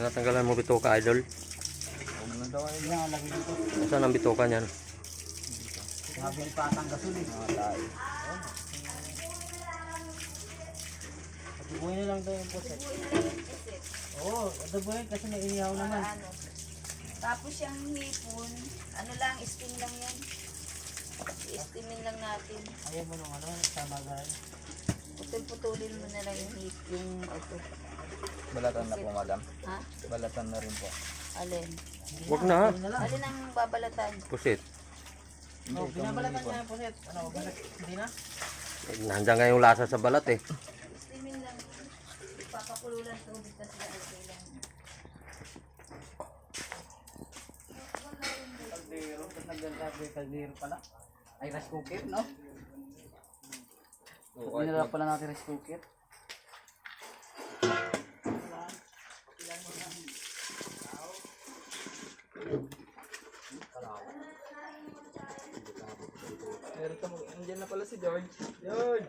Tinatanggalan mo bituka, idol. Saan ang bituka niyan? Nabili pa atang gasol. Mga tayo. Adubuhin na lang daw yung puset. Oo, adubuhin kasi may inihaw naman. Tapos yung hipon, ano lang, steam lang yan. I-steamin lang natin. Ayaw mo nung ano, sama gano'n. Putol-putulin mo na lang yung hip, yung ito. Balatan na po, madam. Ha? Balatan na rin po. Alin? Huwag na. Lang. Alin ang babalatan? Pusit. Oh, binabalatan niya yung puset. Ano, balat? Hindi na? Eh, Nandiyan nga yung lasa sa balat eh. Steamin lang. Papakululan tubig kasi kailangan. Kaldero, ba't nagdadagay kaldero pala? Ay, rice cooker, no? Pinala pala natin rice cooker. Meron ka mag... Andiyan na pala si George. George!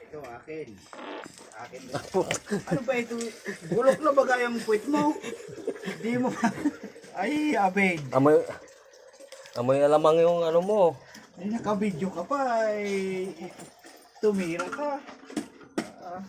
Ito, akin. Akin. ano ba ito? Bulok na ba kayang puwit mo? Hindi mo Ay, abed. Amoy, amoy alamang yung ano mo. Ay, nakabidyo ka pa. Ay, tumira ka. Uh,